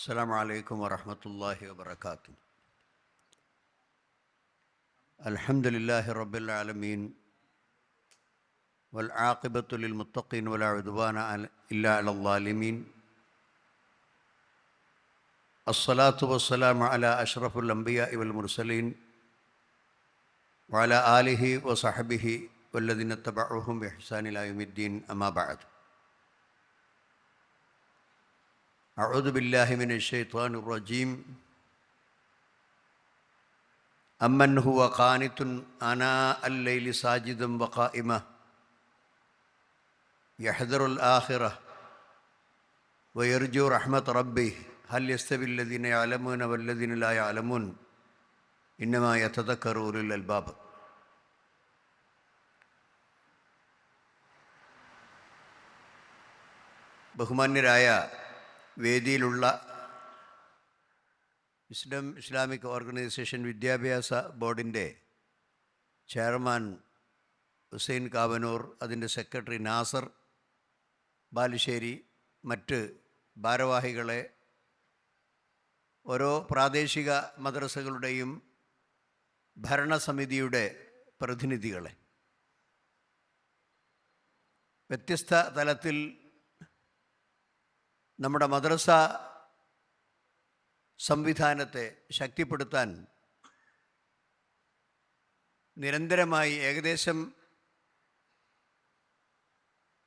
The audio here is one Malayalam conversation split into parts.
السلام عليكم ورحمة الله وبركاته. الحمد لله رب العالمين والعاقبة للمتقين ولا عدوان إلا على الظالمين. الصلاة والسلام على أشرف الأنبياء والمرسلين وعلى آله وصحبه والذين اتبعوهم بإحسان إلى يوم الدين أما بعد. أعوذ بالله من الشيطان الرجيم أمن هو قانت آناء الليل ساجدا وقائما يحذر الآخرة ويرجو رحمة ربه هل يستوي الذين يعلمون والذين لا يعلمون إنما يتذكر أولو الألباب ബഹുമാന്യരായ വേദിയിലുള്ള ഇസ്ലാം ഇസ്ലാമിക് ഓർഗനൈസേഷൻ വിദ്യാഭ്യാസ ബോർഡിന്റെ ചെയർമാൻ ഹുസൈൻ കാവനൂർ അതിന്റെ സെക്രട്ടറി നാസർ ബാലുശ്ശേരി മറ്റ് ഭാരവാഹികളെ ഓരോ പ്രാദേശിക മദ്രസകളുടെയും ഭരണസമിതിയുടെ പ്രതിനിധികളെ വ്യത്യസ്ത തലത്തിൽ നമ്മുടെ മദ്രസ സംവിധാനത്തെ ശക്തിപ്പെടുത്താൻ നിരന്തരമായി ഏകദേശം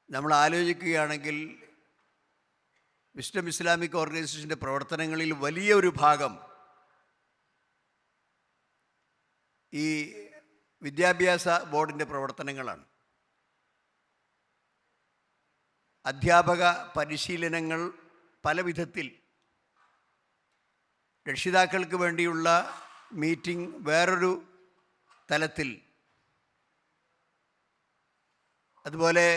നമ്മൾ ആലോചിക്കുകയാണെങ്കിൽ വിസ്ഡം ഇസ്ലാമിക് ഓർഗനൈസേഷന്റെ പ്രവർത്തനങ്ങളിൽ വലിയ ഒരു ഭാഗം ഈ വിദ്യാഭ്യാസ ബോർഡിന്റെ പ്രവർത്തനങ്ങളാണ്. അധ്യാപക പരിശീലനങ്ങൾ പല വിധത്തിൽ രക്ഷിതാക്കൾക്ക് വേണ്ടിയുള്ള മീറ്റിംഗ് വേറൊരു തലത്തിൽ. അതുപോലെ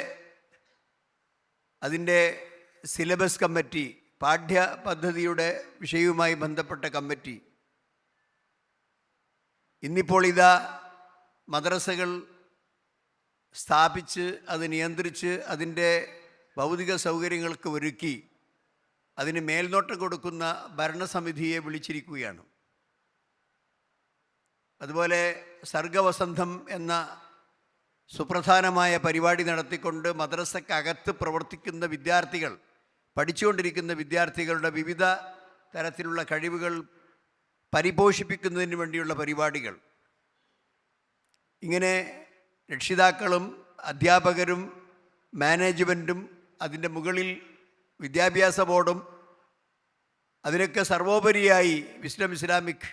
അതിന്റെ സിലബസ് കമ്മിറ്റി പാഠ്യ പദ്ധതിയുടെ വിഷയവുമായി ബന്ധപ്പെട്ട കമ്മിറ്റി. ഇന്നിപ്പോൾ ഇതാ മദ്രസകൾ സ്ഥാപിച്ച് അത് നിയന്ത്രിച്ച് അതിന്റെ ഭൗതിക സൗകര്യങ്ങൾക്ക് ഒരുക്കി. അതിന് മേൽനോട്ടം കൊടുക്കുന്ന ഭരണസമിതിയെ വിളിച്ചിരിക്കുകയാണ്. അതുപോലെ സർഗവസന്തം എന്ന സുപ്രധാനമായ പരിപാടി നടത്തിക്കൊണ്ട് മദ്രസക്കകത്ത് പ്രവർത്തിക്കുന്ന വിദ്യാർത്ഥികൾ പഠിച്ചുകൊണ്ടിരിക്കുന്ന വിദ്യാർത്ഥികളുടെ വിവിധ തരത്തിലുള്ള കഴിവുകൾ പരിപോഷിപ്പിക്കുന്നതിന് വേണ്ടിയുള്ള പരിപാടികൾ. ഇങ്ങനെ രക്ഷിതാക്കളും അധ്യാപകരും മാനേജ്മെന്റും അതിന്റെ മുകളിൽ വിദ്യാഭ്യാസ ബോർഡും അതിനൊക്കെ സർവോപരിയായി വിസ്ഡം ഇസ്ലാമിക്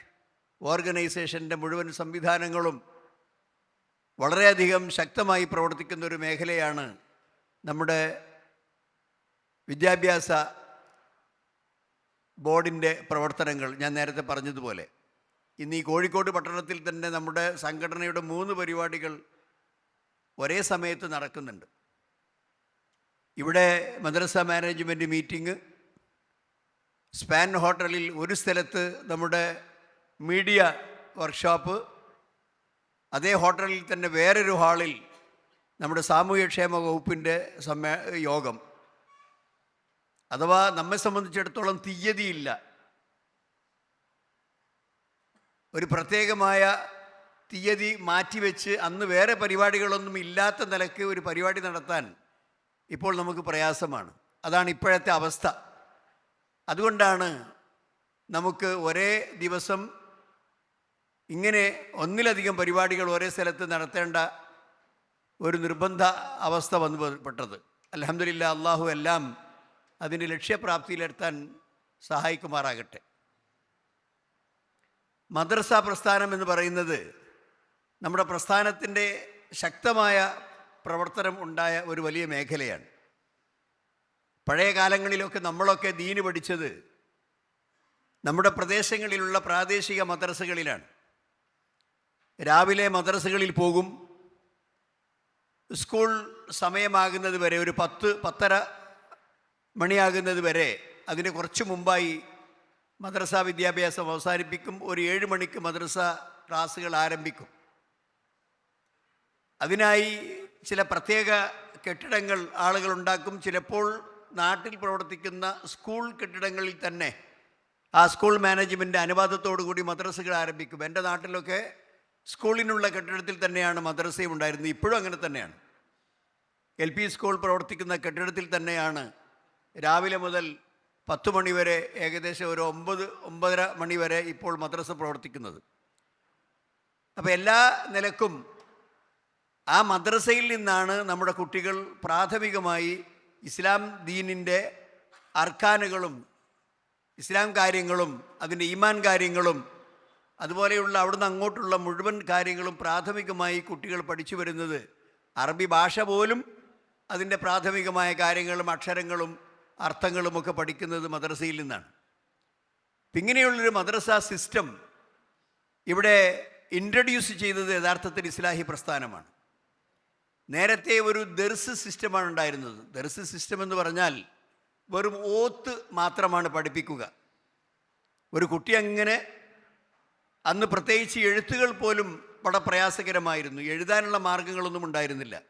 ഓർഗനൈസേഷന്റെ മുഴുവൻ സംവിധാനങ്ങളും വളരെയധികം ശക്തമായി പ്രവർത്തിക്കുന്ന ഒരു മേഖലയാണ് നമ്മുടെ വിദ്യാഭ്യാസ ബോർഡിന്റെ പ്രവർത്തനങ്ങൾ. ഞാൻ നേരത്തെ പറഞ്ഞതുപോലെ ഇന്ന് ഈ കോഴിക്കോട് പട്ടണത്തിൽ തന്നെ നമ്മുടെ സംഘടനയുടെ മൂന്ന് പരിപാടികൾ ഒരേ സമയത്ത് നടക്കുന്നുണ്ട്. ഇവിടെ മദ്രസ മാനേജ്മെന്റ് മീറ്റിംഗ് സ്പാൻ ഹോട്ടലിൽ ഒരു സ്ഥലത്ത് നമ്മുടെ മീഡിയ വർക്ക്ഷോപ്പ് അതേ ഹോട്ടലിൽ തന്നെ വേറൊരു ഹാളിൽ നമ്മുടെ സാമൂഹ്യക്ഷേമ വകുപ്പിന്റെ സമ്മേ യോഗം. അഥവാ നമ്മെ സംബന്ധിച്ചിടത്തോളം തീയതിയില്ല. ഒരു പ്രത്യേകമായ തീയതി മാറ്റിവെച്ച് അന്ന് വേറെ പരിപാടികളൊന്നും ഇല്ലാത്ത നിലയ്ക്ക് ഒരു പരിപാടി നടത്താൻ ഇപ്പോൾ നമുക്ക് പ്രയാസമാണ്. അതാണ് ഇപ്പോഴത്തെ അവസ്ഥ. അതുകൊണ്ടാണ് നമുക്ക് ഒരേ ദിവസം ഇങ്ങനെ ഒന്നിലധികം പരിപാടികൾ ഒരേ സ്ഥലത്ത് നടത്തേണ്ട ഒരു നിർബന്ധ അവസ്ഥ വന്നു പെട്ടത്. അലഹമില്ല അള്ളാഹു എല്ലാം അതിന്റെ ലക്ഷ്യപ്രാപ്തിയിലെത്താൻ സഹായിക്കുമാറാകട്ടെ. മദ്രസ പ്രസ്ഥാനം എന്ന് പറയുന്നത് നമ്മുടെ പ്രസ്ഥാനത്തിന്റെ ശക്തമായ പ്രവർത്തനം ഉണ്ടായ ഒരു വലിയ മേഖലയാണ്. പഴയ കാലങ്ങളിലൊക്കെ നമ്മളൊക്കെ ദീന് പഠിച്ചത് നമ്മുടെ പ്രദേശങ്ങളിലുള്ള പ്രാദേശിക മദ്രസകളിലാണ്. രാവിലെ മദ്രസകളിൽ പോകും. സ്കൂൾ സമയമാകുന്നത് വരെ ഒരു പത്ത് പത്തര മണിയാകുന്നത് വരെ അതിന് കുറച്ച് മുമ്പായി മദ്രസ വിദ്യാഭ്യാസം അവസാനിപ്പിക്കും. ഒരു ഏഴ് മണിക്ക് മദ്രസ ക്ലാസ്സുകൾ ആരംഭിക്കും. അതിനായി ചില പ്രത്യേക കെട്ടിടങ്ങൾ ആളുകൾ ഉണ്ടാക്കും. ചിലപ്പോൾ നാട്ടിൽ പ്രവർത്തിക്കുന്ന സ്കൂൾ കെട്ടിടങ്ങളിൽ തന്നെ ആ സ്കൂൾ മാനേജ്മെന്റ് അനുവാദത്തോടു കൂടി മദ്രസകൾ ആരംഭിക്കും. എന്റെ നാട്ടിലൊക്കെ സ്കൂളിനുള്ള കെട്ടിടത്തിൽ തന്നെയാണ് മദ്രസയും ഉണ്ടായിരുന്നത്. ഇപ്പോഴും അങ്ങനെ തന്നെയാണ്. എൽ പി സ്കൂൾ പ്രവർത്തിക്കുന്ന കെട്ടിടത്തിൽ തന്നെയാണ് രാവിലെ മുതൽ പത്ത് മണി വരെ ഏകദേശം ഒരു ഒമ്പത് ഒമ്പതര മണി വരെ ഇപ്പോൾ മദ്രസ പ്രവർത്തിക്കുന്നത്. അപ്പോൾ എല്ലാ നിലക്കും ആ മദ്രസയിൽ നിന്നാണ് നമ്മുടെ കുട്ടികൾ പ്രാഥമികമായി ഇസ്ലാം ദീനിന്റെ അർക്കാനുകളും ഇസ്ലാം കാര്യങ്ങളും അതിന്റെ ഈമാൻ കാര്യങ്ങളും അതുപോലെയുള്ള അവിടുന്ന് അങ്ങോട്ടുള്ള മുഴുവൻ കാര്യങ്ങളും പ്രാഥമികമായി കുട്ടികൾ പഠിച്ചു വരുന്നത് അറബി ഭാഷ പോലും അതിന്റെ പ്രാഥമികമായ കാര്യങ്ങളും അക്ഷരങ്ങളും അർത്ഥങ്ങളുമൊക്കെ പഠിക്കുന്നത് മദ്രസയിൽ നിന്നാണ്. ഇങ്ങനെയുള്ളൊരു മദ്രസ സിസ്റ്റം ഇവിടെ ഇൻട്രൊഡ്യൂസ് ചെയ്തത് യഥാർത്ഥത്തിൽ ഇസ്ലാഹി പ്രസ്ഥാനമാണ്. നേരത്തെ ഒരു ദർസ് സിസ്റ്റമാണ് ഉണ്ടായിരുന്നത്. ദർസ് സിസ്റ്റം എന്ന് പറഞ്ഞാൽ വെറും ഓത്ത് മാത്രമാണ് പഠിപ്പിക്കുക. ഒരു കുട്ടി അങ്ങനെ അന്ന് പ്രത്യേകിച്ച് എഴുത്തുകൾ പോലും വളരെ പ്രയാസകരമായിരുന്നു. എഴുതാനുള്ള മാർഗങ്ങളൊന്നും ഉണ്ടായിരുന്നില്ല.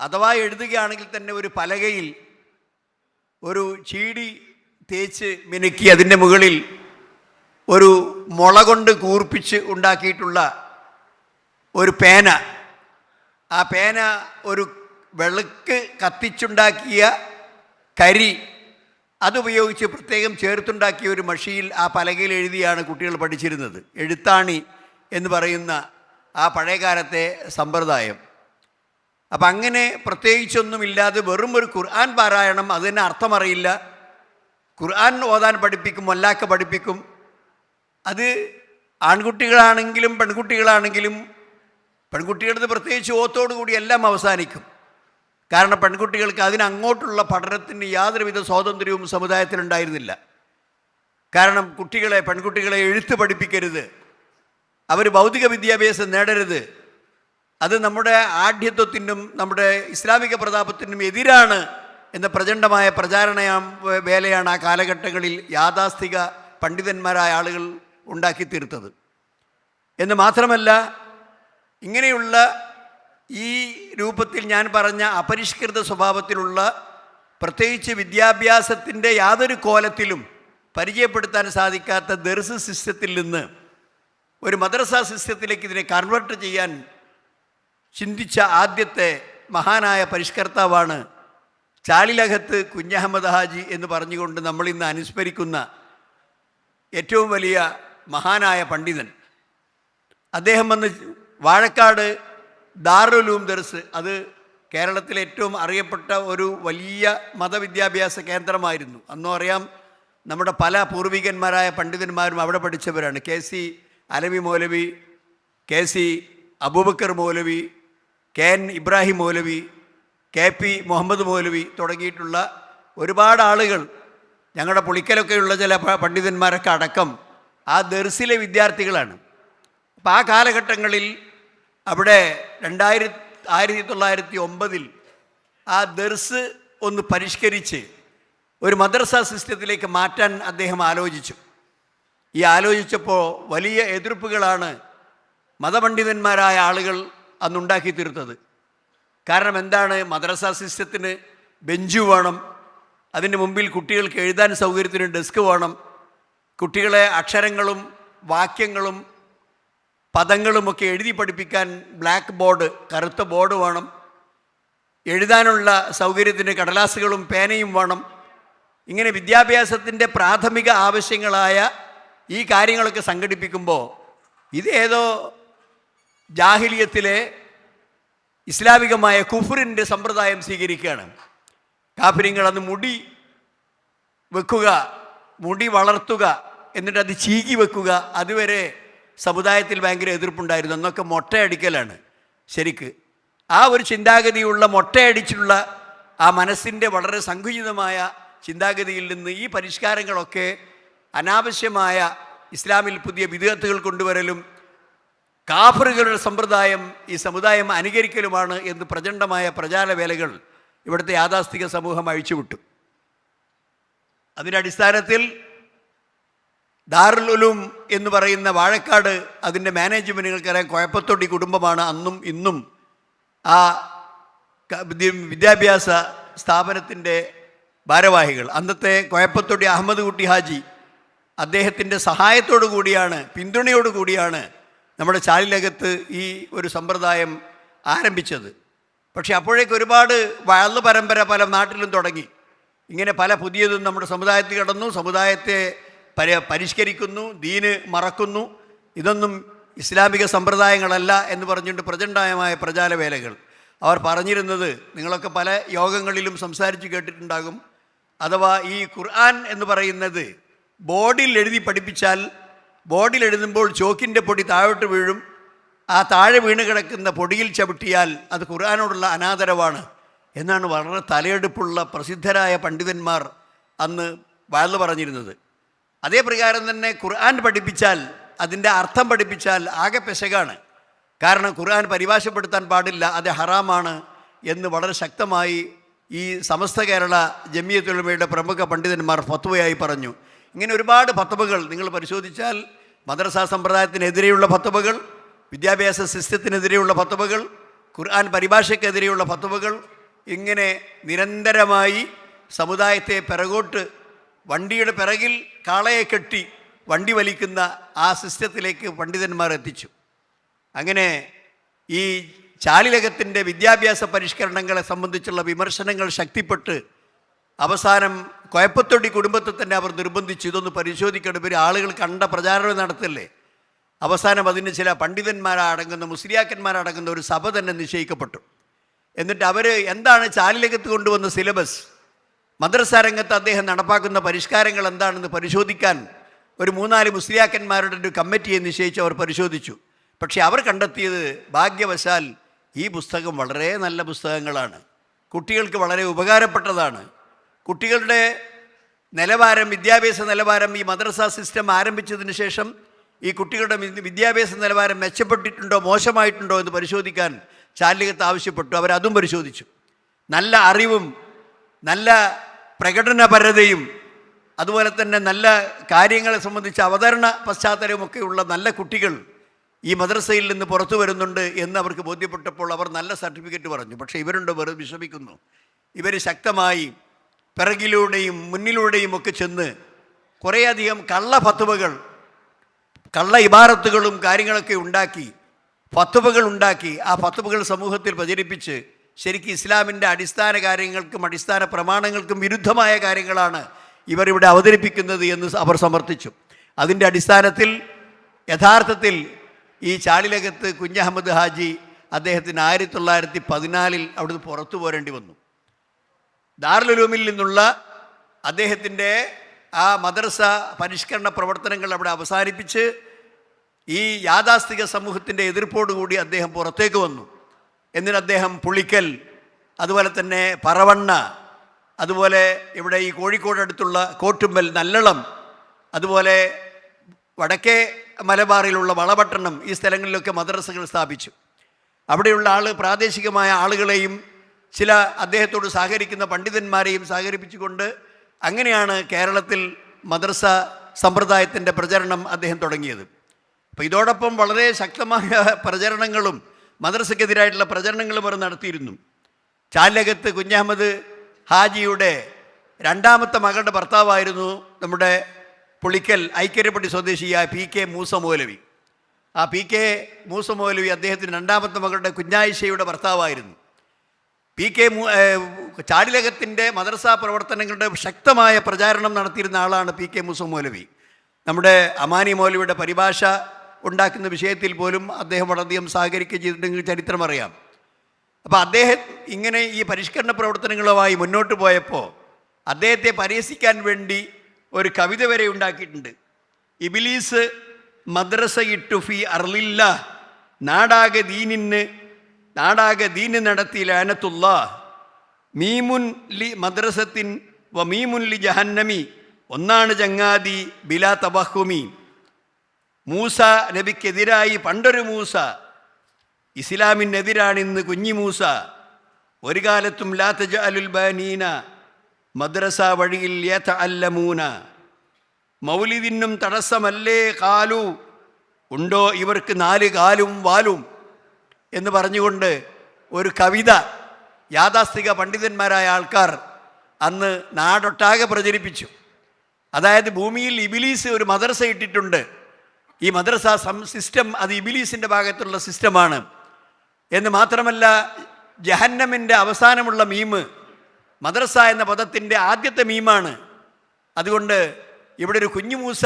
അഥവാ എഴുതുകയാണെങ്കിൽ തന്നെ ഒരു പലകയിൽ ഒരു ചീടി തേച്ച് മിനുക്കി അതിന്റെ മുകളിൽ ഒരു മുള കൊണ്ട് കൂർപ്പിച്ച് ഉണ്ടാക്കിയിട്ടുള്ള ഒരു പേന ആ പേന ഒരു വെളുക്ക് കത്തിച്ചുണ്ടാക്കിയ കരി അതുപയോഗിച്ച് പ്രത്യേകം ചേർത്തുണ്ടാക്കിയ ഒരു മഷിയിൽ ആ പലകയിൽ എഴുതിയാണ് കുട്ടികൾ പഠിച്ചിരുന്നത്. എഴുത്താണി എന്ന് പറയുന്ന ആ പഴയകാലത്തെ സമ്പ്രദായം. അപ്പം അങ്ങനെ പ്രത്യേകിച്ചൊന്നുമില്ലാതെ വെറും ഒരു ഖുർആൻ പാരായണം അതിന് അർത്ഥമറിയില്ല. ഖുർആൻ ഓതാൻ പഠിപ്പിക്കും മൊല്ലാക്ക പഠിപ്പിക്കും. അത് ആൺകുട്ടികളാണെങ്കിലും പെൺകുട്ടികളാണെങ്കിലും പെൺകുട്ടികളത് പ്രത്യേകിച്ച് ഓത്തോടു കൂടി എല്ലാം അവസാനിക്കും. കാരണം പെൺകുട്ടികൾക്ക് അതിനങ്ങോട്ടുള്ള പഠനത്തിന് യാതൊരുവിധ സ്വാതന്ത്ര്യവും സമുദായത്തിലുണ്ടായിരുന്നില്ല. കാരണം കുട്ടികളെ പെൺകുട്ടികളെ എഴുത്ത് പഠിപ്പിക്കരുത്. അവർ ഭൗതിക വിദ്യാഭ്യാസം നേടരുത്. അത് നമ്മുടെ ആഢ്യത്വത്തിനും നമ്മുടെ ഇസ്ലാമിക പ്രതാപത്തിനും എതിരാണ് എന്ന പ്രചണ്ഡമായ പ്രചാരണ വേലയാണ് ആ കാലഘട്ടങ്ങളിൽ യാഥാസ്ഥിക പണ്ഡിതന്മാരായ ആളുകൾ ഉണ്ടാക്കി തീർത്തത് എന്ന് മാത്രമല്ല ഇങ്ങനെയുള്ള ഈ രൂപത്തിൽ ഞാൻ പറഞ്ഞ അപരിഷ്കൃത സ്വഭാവത്തിലുള്ള പ്രത്യേകിച്ച് വിദ്യാഭ്യാസത്തിന്റെ യാതൊരു കോലത്തിലും പരിചയപ്പെടുത്താൻ സാധിക്കാത്ത ദർസ് സിസ്റ്റത്തിൽ നിന്ന് ഒരു മദ്രസ സിസ്റ്റത്തിലേക്ക് ഇതിനെ കൺവേർട്ട് ചെയ്യാൻ ചിന്തിച്ച ആദ്യത്തെ മഹാനായ പരിഷ്കർത്താവാണ് ചാളിലകത്ത് കുഞ്ഞഹമ്മദ് ഹാജി എന്ന് പറഞ്ഞുകൊണ്ട് നമ്മൾ ഇന്ന് അനുസ്മരിക്കുന്ന ഏറ്റവും വലിയ മഹാനായ പണ്ഡിതൻ. അദ്ദേഹം വന്ന് വാഴക്കാട് ദാറുലൂം ദർസ് അത് കേരളത്തിലെ ഏറ്റവും അറിയപ്പെട്ട ഒരു വലിയ മതവിദ്യാഭ്യാസ കേന്ദ്രമായിരുന്നു. അന്നും അറിയാം നമ്മുടെ പല പൂർവികന്മാരായ പണ്ഡിതന്മാരും അവിടെ പഠിച്ചവരാണ്. K C Alavi Moulavi K C Aboobacker Moulavi K N Ibrahim Moulavi K P Muhammad Moulavi തുടങ്ങിയിട്ടുള്ള ഒരുപാട് ആളുകൾ ഞങ്ങളുടെ പുളിക്കലൊക്കെയുള്ള ചില പണ്ഡിതന്മാരൊക്കെ അടക്കം ആ ദർസിലെ വിദ്യാർത്ഥികളാണ്. അപ്പം ആ കാലഘട്ടങ്ങളിൽ അവിടെ രണ്ടായിരത്തി ആയിരത്തി തൊള്ളായിരത്തി ഒമ്പതിൽ ആ ദർസ് ഒന്ന് പരിഷ്കരിച്ച് ഒരു മദ്രസ സിസ്റ്റത്തിലേക്ക് മാറ്റാൻ അദ്ദേഹം ആലോചിച്ചു. ഈ ആലോചിച്ചപ്പോൾ വലിയ എതിർപ്പുകളാണ് മതപണ്ഡിതന്മാരായ ആളുകൾ അന്നുണ്ടാക്കി തീർത്തത്. കാരണം എന്താണ്? മദ്രസ സിസ്റ്റത്തിന് ബെഞ്ച് വേണം അതിന് മുമ്പിൽ കുട്ടികൾക്ക് എഴുതാൻ സൗകര്യത്തിന് ഡെസ്ക് വേണം കുട്ടികളെ അക്ഷരങ്ങളും വാക്യങ്ങളും പദങ്ങളുമൊക്കെ എഴുതി പഠിപ്പിക്കാൻ ബ്ലാക്ക് ബോർഡ് കറുത്ത ബോർഡ് വേണം. എഴുതാനുള്ള സൗകര്യത്തിന് കടലാസുകളും പേനയും വേണം. ഇങ്ങനെ വിദ്യാഭ്യാസത്തിന്റെ പ്രാഥമിക ആവശ്യങ്ങളായ ഈ കാര്യങ്ങളൊക്കെ സംഘടിപ്പിക്കുമ്പോൾ ഇതേതോ ജാഹിലിയത്തിലെ ഇസ്ലാമികമായ കുഫുറിന്റെ സമ്പ്രദായം സ്വീകരിക്കുകയാണ്. കാഫിരിങ്ങൾ അന്ന് മുടി വെക്കുക മുടി വളർത്തുക എന്നിട്ട് അത് ചീകി വെക്കുക അതുവരെ സമുദായത്തിൽ ഭയങ്കര എതിർപ്പുണ്ടായിരുന്നു. എന്നൊക്കെ മൊട്ടയടിക്കലാണ്. ശരിക്ക്. ആ ഒരു ചിന്താഗതിയുള്ള മൊട്ടയടിച്ചുള്ള ആ മനസ്സിന്റെ വളരെ സങ്കുചിതമായ ചിന്താഗതിയിൽ നിന്ന് ഈ പരിഷ്കാരങ്ങളൊക്കെ അനാവശ്യമായ ഇസ്ലാമിൽ പുതിയ വിധേയത്തുകൾ കൊണ്ടുവരലും കാഫറുകളുടെ സമ്പ്രദായം ഈ സമുദായം അനുകരിക്കലുമാണ് എന്ന് പ്രചണ്ഡമായ പ്രചാരവേലകൾ ഇവിടുത്തെ യാഥാസ്ഥിക സമൂഹം അഴിച്ചുവിട്ടു. അതിന്റെ അടിസ്ഥാനത്തിൽ ദാറുൽ ഉലൂം എന്ന് പറയുന്ന വാഴക്കാട് അതിന്റെ മാനേജ്മെന്റുകൾക്കറിയാം കുഴപ്പത്തൊടി കുടുംബമാണ് അന്നും ഇന്നും ആ വിദ്യാഭ്യാസ സ്ഥാപനത്തിന്റെ ഭാരവാഹികൾ. അന്നത്തെ കോയപ്പത്തൊടി അഹമ്മദ് കുട്ടി ഹാജി അദ്ദേഹത്തിന്റെ സഹായത്തോടു കൂടിയാണ് പിന്തുണയോടു കൂടിയാണ് നമ്മുടെ ചാലിലകത്ത് ഈ ഒരു സമ്പ്രദായം ആരംഭിച്ചത്. പക്ഷേ അപ്പോഴേക്ക് ഒരുപാട് വള്ളു പരമ്പര പല നാട്ടിലും തുടങ്ങി. ഇങ്ങനെ പല പുതിയതും നമ്മുടെ സമുദായത്തിൽ കടന്നു. സമുദായത്തെ പരി പരിഷ്കരിക്കുന്നു ദീന് മറക്കുന്നു. ഇതൊന്നും ഇസ്ലാമിക സമ്പ്രദായങ്ങളല്ല എന്ന് പറഞ്ഞുകൊണ്ട് പ്രചണ്ഡായമായ പ്രചാരവേലകൾ. അവർ പറഞ്ഞിരുന്നത് നിങ്ങളൊക്കെ പല യോഗങ്ങളിലും സംസാരിച്ചു കേട്ടിട്ടുണ്ടാകും. അഥവാ ഈ ഖുർആൻ എന്ന് പറയുന്നത് ബോർഡിൽ എഴുതി പഠിപ്പിച്ചാൽ ബോർഡിൽ എഴുതുമ്പോൾ ചോക്കിന്റെ പൊടി താഴോട്ട് വീഴും. ആ താഴെ വീണ് കിടക്കുന്ന പൊടിയിൽ ചവിട്ടിയാൽ അത് ഖുർആാനോടുള്ള അനാദരവാണ് എന്നാണ് വളരെ തലയെടുപ്പുള്ള പ്രസിദ്ധരായ പണ്ഡിതന്മാർ അന്ന് വാഴ്ന്നു പറഞ്ഞിരുന്നത്. അതേ പ്രകാരം തന്നെ ഖുർആൻ പഠിപ്പിച്ചാൽ അതിന്റെ അർത്ഥം പഠിപ്പിച്ചാൽ ആകെ പെശകാണ്. കാരണം ഖുർആൻ പരിഭാഷപ്പെടുത്താൻ പാടില്ല അത് ഹറാമാണ് എന്ന് വളരെ ശക്തമായി ഈ സമസ്ത കേരള ജമിയത്തുലമയുടെ പ്രമുഖ പണ്ഡിതന്മാർ ഫത്വയായി പറഞ്ഞു. ഇങ്ങനെ ഒരുപാട് ഫത്വകൾ നിങ്ങൾ പരിശോധിച്ചാൽ മദ്രസാ സമ്പ്രദായത്തിനെതിരെയുള്ള ഫത്വകൾ വിദ്യാഭ്യാസ സിസ്റ്റത്തിനെതിരെയുള്ള ഫത്വകൾ ഖുർആൻ പരിഭാഷയ്ക്കെതിരെയുള്ള ഫത്വകൾ ഇങ്ങനെ നിരന്തരമായി സമുദായത്തെ പിറകോട്ട് വണ്ടിയുടെ പിറകിൽ കാളയെ കെട്ടി വണ്ടി വലിക്കുന്ന ആ സിസ്റ്റത്തിലേക്ക് പണ്ഡിതന്മാർ എത്തിച്ചു. അങ്ങനെ ഈ ചാലിലകത്തിന്റെ വിദ്യാഭ്യാസ പരിഷ്കരണങ്ങളെ സംബന്ധിച്ചുള്ള വിമർശനങ്ങൾ ശക്തിപ്പെട്ട് അവസാനം കൊയപ്പത്തൊടി കുടുംബത്തെ തന്നെ അവർ നിർബന്ധിച്ചു. ഇതൊന്ന് പരിശോധിക്കണം ഇവർ ആളുകൾ കണ്ട പ്രചാരണം നടത്തല്ലേ? അവസാനം അതിന് ചില പണ്ഡിതന്മാരടങ്ങുന്ന മുസ്ലിയാക്കന്മാരടങ്ങുന്ന ഒരു സഭ തന്നെ നിശ്ചയിക്കപ്പെട്ടു. എന്നിട്ട് അവർ എന്താണ് ചാലിലകത്ത് കൊണ്ടുവന്ന സിലബസ്? മദ്രസ രംഗത്ത് അദ്ദേഹം നടപ്പാക്കുന്ന പരിഷ്കാരങ്ങൾ എന്താണെന്ന് പരിശോധിക്കാൻ ഒരു മൂന്നാൽ മുസ്ലിയാക്കന്മാരുടെ ഒരു കമ്മിറ്റിയെ നിശ്ചയിച്ച് അവർ പരിശോധിച്ചു. പക്ഷേ അവർ കണ്ടെത്തിയത് ഭാഗ്യവശാൽ ഈ പുസ്തകം വളരെ നല്ല പുസ്തകങ്ങളാണ്. കുട്ടികൾക്ക് വളരെ ഉപകാരപ്പെട്ടതാണ്. കുട്ടികളുടെ നിലവാരം വിദ്യാഭ്യാസ നിലവാരം ഈ മദ്രസ സിസ്റ്റം ആരംഭിച്ചതിന് ശേഷം ഈ കുട്ടികളുടെ വിദ്യാഭ്യാസ നിലവാരം മെച്ചപ്പെട്ടിട്ടുണ്ടോ മോശമായിട്ടുണ്ടോ എന്ന് പരിശോധിക്കാൻ ചാലികത്ത് ആവശ്യപ്പെട്ടു. അവരതും പരിശോധിച്ചു. നല്ല അറിവും നല്ല പ്രകടനപരതയും അതുപോലെ തന്നെ നല്ല കാര്യങ്ങളെ സംബന്ധിച്ച് അവതരണ പശ്ചാത്തലമൊക്കെയുള്ള നല്ല കുട്ടികൾ ഈ മദ്രസയിൽ നിന്ന് പുറത്തു വരുന്നുണ്ട് എന്ന് അവർക്ക് ബോധ്യപ്പെട്ടപ്പോൾ അവർ നല്ല സർട്ടിഫിക്കറ്റ് പറഞ്ഞു. പക്ഷേ ഇവരുണ്ട് വെറുതെ വിഷമിക്കുന്നു. ഇവർ ശക്തമായി പിറകിലൂടെയും മുന്നിലൂടെയും ഒക്കെ ചെന്ന് കുറേയധികം കള്ള ഫത്തുവകൾ കള്ള ഇബാറത്തുകളും കാര്യങ്ങളൊക്കെ ഉണ്ടാക്കി ഫത്തുവകൾ ഉണ്ടാക്കി ആ ഫത്തുവകൾ സമൂഹത്തിൽ പ്രചരിപ്പിച്ച് ശരിക്കും ഇസ്ലാമിന്റെ അടിസ്ഥാന കാര്യങ്ങൾക്കും അടിസ്ഥാന പ്രമാണങ്ങൾക്കും വിരുദ്ധമായ കാര്യങ്ങളാണ് ഇവർ ഇവിടെ അവതരിപ്പിക്കുന്നത് എന്ന് അവർ സമർത്ഥിച്ചു. അതിന്റെ അടിസ്ഥാനത്തിൽ യഥാർത്ഥത്തിൽ ഈ ചാലിലകത്ത് കുഞ്ഞഹമ്മദ് ഹാജി അദ്ദേഹത്തിന് ആയിരത്തി തൊള്ളായിരത്തി പതിനാലിൽ അവിടുന്ന് പുറത്തു പോരേണ്ടി വന്നു. ദാർലുലൂമിൽ നിന്നുള്ള അദ്ദേഹത്തിന്റെ ആ മദ്രസ പരിഷ്കരണ പ്രവർത്തനങ്ങൾ അവിടെ അവസാനിപ്പിച്ച് ഈ യാഥാസ്ഥിക സമൂഹത്തിന്റെ എതിർപ്പോടുകൂടി അദ്ദേഹം പുറത്തേക്ക് വന്നു. എന്നിട്ട് അദ്ദേഹം പുളിക്കൽ അതുപോലെ തന്നെ പറവണ്ണ അതുപോലെ ഇവിടെ ഈ കോഴിക്കോട് അടുത്തുള്ള കോട്ടുമ്പൽ നല്ലളം അതുപോലെ വടക്കേ മലബാറിലുള്ള വളപട്ടണം ഈ സ്ഥലങ്ങളിലൊക്കെ മദ്രസകൾ സ്ഥാപിച്ചു. അവിടെയുള്ള ആൾ പ്രാദേശികമായ ആളുകളെയും ചില അദ്ദേഹത്തോട് സഹകരിക്കുന്ന പണ്ഡിതന്മാരെയും സഹകരിപ്പിച്ചുകൊണ്ട് അങ്ങനെയാണ് കേരളത്തിൽ മദ്രസ സമ്പ്രദായത്തിന്റെ പ്രചരണം അദ്ദേഹം തുടങ്ങിയത്. അപ്പോൾ ഇതോടൊപ്പം വളരെ ശക്തമായ പ്രചരണങ്ങളും മദ്രസയ്ക്കെതിരായിട്ടുള്ള പ്രചരണങ്ങളും അവർ നടത്തിയിരുന്നു. ചാലകത്ത് കുഞ്ഞഹമ്മദ് ഹാജിയുടെ രണ്ടാമത്തെ മകളുടെ ഭർത്താവായിരുന്നു നമ്മുടെ പുളിക്കൽ ഐക്യരപ്പെട്ടി സ്വദേശിയായ പി കെ മൂസ മൗലവി ആ പി കെ മൂസ മൗലവി അദ്ദേഹത്തിന് രണ്ടാമത്തെ മകളുടെ കുഞ്ഞായിഷയുടെ ഭർത്താവായിരുന്നു. പി കെ മൂ ചാടിലകത്തിന്റെ മദ്രസാ പ്രവർത്തനങ്ങളുടെ ശക്തമായ പ്രചാരണം നടത്തിയിരുന്ന ആളാണ് പി കെ മൂസ മൗലവി നമ്മുടെ അമാനി മൗലവിയുടെ പരിഭാഷ ഉണ്ടാക്കുന്ന വിഷയത്തിൽ പോലും അദ്ദേഹം വളരെയധികം സഹകരിക്കുകയും ചെയ്തിട്ടുണ്ടെങ്കിൽ ചരിത്രം അറിയാം. അപ്പോൾ അദ്ദേഹം ഇങ്ങനെ ഈ പരിഷ്കരണ പ്രവർത്തനങ്ങളുമായി മുന്നോട്ട് പോയപ്പോൾ അദ്ദേഹത്തെ പരിഹസിക്കാൻ വേണ്ടി ഒരു കവിത വരെ ഉണ്ടാക്കിയിട്ടുണ്ട്. ഇബിലീസ് മദ്രസ ഇട്ടു ഫി അർലില്ല നാടാകെ ദീനിന് നാടാകെ ദീന് നടത്തി ലാനത്തുള്ള മീമുൻ ലി മദ്രസത്തിൻ വ മീമുൻ ലി ജഹന്നമി ഒന്നാണ് ചങ്ങാതി ബിലാ തബഹുമി. മൂസ നബിക്കെതിരായി പണ്ടൊരു മൂസ ഇസ്ലാമിനെതിരാണ് ഇന്ന് കുഞ്ഞി മൂസ. ഒരു കാലത്തും ലാത്തജ അലുൽ ബാനീന മദ്രസ വഴിയിൽ യഥ അല്ലമൂന മൗലിദിനും തടസ്സമല്ലേ കാലു? ഉണ്ടോ ഇവർക്ക് നാല് കാലും വാലും? എന്ന് പറഞ്ഞുകൊണ്ട് ഒരു കവിത യാഥാസ്ഥിക പണ്ഡിതന്മാരായ ആൾക്കാർ അന്ന് നാടൊട്ടാകെ പ്രചരിപ്പിച്ചു. അതായത് ഭൂമിയിൽ ഇബിലീസ് ഒരു മദ്രസ ഇട്ടിട്ടുണ്ട്. ഈ മദ്രസ സിസ്റ്റം അത് ഇബിലീസിന്റെ ഭാഗത്തുള്ള സിസ്റ്റമാണ് എന്ന് മാത്രമല്ല ജഹന്നമിന്റെ അവസാനമുള്ള മീമ് മദ്രസ എന്ന പദത്തിന്റെ ആദ്യത്തെ മീമാണ് അതുകൊണ്ട് ഇവിടെ ഒരു കുഞ്ഞു മൂസ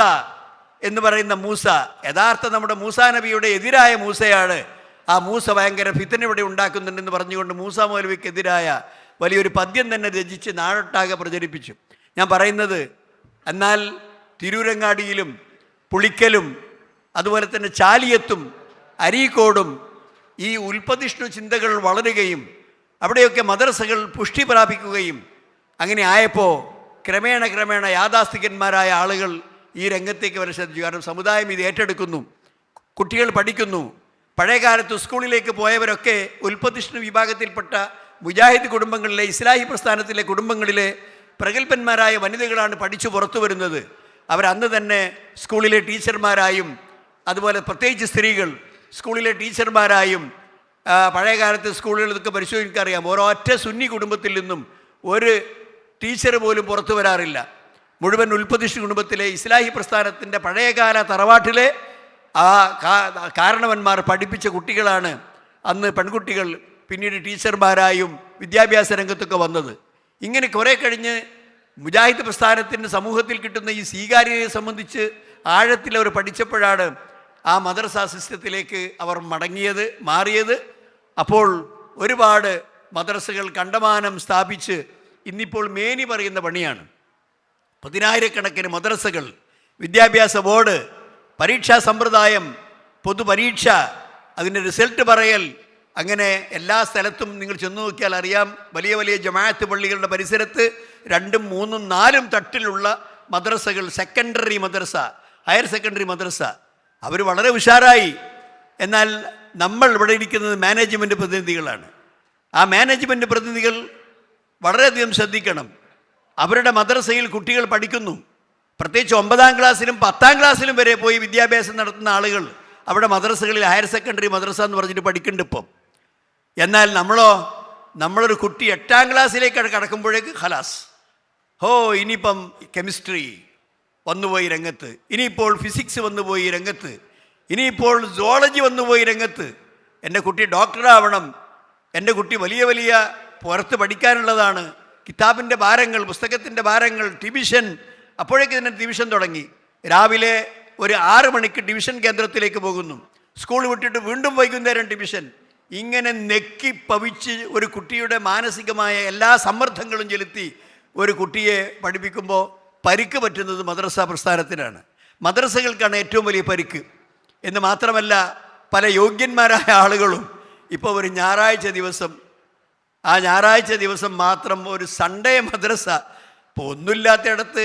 എന്ന് പറയുന്ന മൂസ യഥാർത്ഥ നമ്മുടെ മൂസാ നബിയുടെ എതിരായ മൂസയാണ്. ആ മൂസ ഭയങ്കര ഫിത്തന ഇവിടെ ഉണ്ടാക്കുന്നുണ്ടെന്ന് പറഞ്ഞുകൊണ്ട് മൂസ മൗലവിക്കെതിരായ വലിയൊരു പദ്യം തന്നെ രചിച്ച് നാടൊട്ടാകെ പ്രചരിപ്പിച്ചു. ഞാൻ പറയുന്നത് എന്നാൽ തിരൂരങ്ങാടിയിലും പുളിക്കലും അതുപോലെ തന്നെ ചാലിയത്തും അരീക്കോടും ഈ ഉൽപ്പതിഷ്ണു ചിന്തകൾ വളരുകയും അവിടെയൊക്കെ മദ്രസകൾ പുഷ്ടി പ്രാപിക്കുകയും അങ്ങനെ ആയപ്പോൾ ക്രമേണ ക്രമേണ യാഥാസ്ഥികന്മാരായ ആളുകൾ ഈ രംഗത്തേക്ക് വരെ ശ്രദ്ധിച്ചു. കാരണം സമുദായം ഇത് ഏറ്റെടുക്കുന്നു കുട്ടികൾ പഠിക്കുന്നു. പഴയകാലത്ത് സ്കൂളിലേക്ക് പോയവരൊക്കെ ഉൽപ്പതിഷ്ണു വിഭാഗത്തിൽപ്പെട്ട മുജാഹിദ് കുടുംബങ്ങളിലെ ഇസ്ലാഹി പ്രസ്ഥാനത്തിലെ കുടുംബങ്ങളിലെ പ്രഗത്ഭന്മാരായ വനിതകളാണ് പഠിച്ചു പുറത്തു വരുന്നത്. അവരന്ന് തന്നെ സ്കൂളിലെ ടീച്ചർമാരായും അതുപോലെ പ്രത്യേകിച്ച് സ്ത്രീകൾ സ്കൂളിലെ ടീച്ചർമാരായും പഴയകാലത്ത് പഴയ കാലത്ത് പരിശോധിക്കാറിയാം ഒരൊറ്റ സുന്നി കുടുംബത്തിൽ നിന്നും ഒരു ടീച്ചർ പോലും പുറത്തു വരാറില്ല. മുഴുവൻ ഉൽപ്പതിഷ് കുടുംബത്തിലെ ഇസ്ലാഹി പ്രസ്ഥാനത്തിന്റെ പഴയകാല തറവാട്ടിലെ ആ കാരണവന്മാർ പഠിപ്പിച്ച കുട്ടികളാണ് അന്ന് പെൺകുട്ടികൾ പിന്നീട് ടീച്ചർമാരായും വിദ്യാഭ്യാസ രംഗത്തൊക്കെ വന്നത്. ഇങ്ങനെ കുറേ കഴിഞ്ഞ് മുജാഹിദ് പ്രസ്ഥാനത്തിന്റെ സമൂഹത്തിൽ കിട്ടുന്ന ഈ സ്വീകാര്യതയെ സംബന്ധിച്ച് ആഴത്തിൽ അവർ പഠിച്ചപ്പോഴാണ് ആ മദ്രസ സിസ്റ്റത്തിലേക്ക് അവർ മടങ്ങിയത് മാറിയത്. അപ്പോൾ ഒരുപാട് മദ്രസകൾ കണ്ടമാനം സ്ഥാപിച്ച് ഇന്നിപ്പോൾ മേനി പറയുന്ന പണിയാണ്. പതിനായിരക്കണക്കിന് മദ്രസകൾ വിദ്യാഭ്യാസ ബോർഡ് പരീക്ഷാ സമ്പ്രദായം പൊതുപരീക്ഷ അതിന്റെ റിസൾട്ട് പറയൽ അങ്ങനെ എല്ലാ സ്ഥലത്തും നിങ്ങൾ ചെന്നു നോക്കിയാൽ അറിയാം വലിയ വലിയ ജമാഅത്ത് പള്ളികളുടെ പരിസരത്ത് രണ്ടും മൂന്നും നാലും തട്ടിലുള്ള മദ്രസകൾ സെക്കൻഡറി മദ്രസ ഹയർ സെക്കൻഡറി മദ്രസ. അവർ വളരെ ഉഷാറായി എന്നാൽ നമ്മൾ ഇവിടെ ഇരിക്കുന്നത് മാനേജ്മെന്റ് പ്രതിനിധികളാണ്. ആ മാനേജ്മെന്റ് പ്രതിനിധികൾ വളരെയധികം ശ്രദ്ധിക്കണം. അവരുടെ മദ്രസയിൽ കുട്ടികൾ പഠിക്കുന്നു. പ്രത്യേകിച്ച് ഒമ്പതാം ക്ലാസ്സിലും പത്താം ക്ലാസ്സിലും വരെ പോയി വിദ്യാഭ്യാസം നടത്തുന്ന ആളുകൾ അവിടെ മദ്രസകളിൽ ഹയർ സെക്കൻഡറി മദ്രസ എന്ന് പറഞ്ഞിട്ട് പഠിക്കുന്നുണ്ട് ഇപ്പം. എന്നാൽ നമ്മളോ നമ്മളൊരു കുട്ടി എട്ടാം ക്ലാസ്സിലേക്ക് കടക്കുമ്പോഴേക്ക് ഖലാസ്. ഹോ ഇനിയിപ്പം കെമിസ്ട്രി വന്നുപോയി രംഗത്ത്. ഇനിയിപ്പോൾ ഫിസിക്സ് വന്നുപോയി രംഗത്ത്. ഇനിയിപ്പോൾ സോളജി വന്നുപോയി രംഗത്ത്. എന്റെ കുട്ടി ഡോക്ടറാവണം എന്റെ കുട്ടി വലിയ വലിയ പുറത്ത് പഠിക്കാനുള്ളതാണ്. കിതാബിന്റെ ഭാരങ്ങൾ പുസ്തകത്തിന്റെ ഭാരങ്ങൾ ഡിവിഷൻ അപ്പോഴേക്ക് ഇതിന്റെ ഡിവിഷൻ തുടങ്ങി. രാവിലെ ഒരു ആറ് മണിക്ക് ഡിവിഷൻ കേന്ദ്രത്തിലേക്ക് പോകുന്നു. സ്കൂൾ വിട്ടിട്ട് വീണ്ടും വൈകുന്നേരം ഡിവിഷൻ ഇങ്ങനെ നെക്കി പവിച്ച് ഒരു കുട്ടിയുടെ മാനസികമായ എല്ലാ സമ്മർദ്ദങ്ങളും ചെലുത്തി ഒരു കുട്ടിയെ പഠിപ്പിക്കുമ്പോൾ പരിക്ക് പറ്റുന്നത് മദ്രസ പ്രസ്ഥാനത്തിനാണ്. മദ്രസകൾക്കാണ് ഏറ്റവും വലിയ പരിക്ക്. എന്ന് മാത്രമല്ല പല യോഗ്യന്മാരായ ആളുകളും ഇപ്പോൾ ഒരു ഞായറാഴ്ച ദിവസം ആ ഞായറാഴ്ച ദിവസം മാത്രം ഒരു സൺഡേ മദ്രസ ഇപ്പോൾ ഒന്നുമില്ലാത്തയിടത്ത്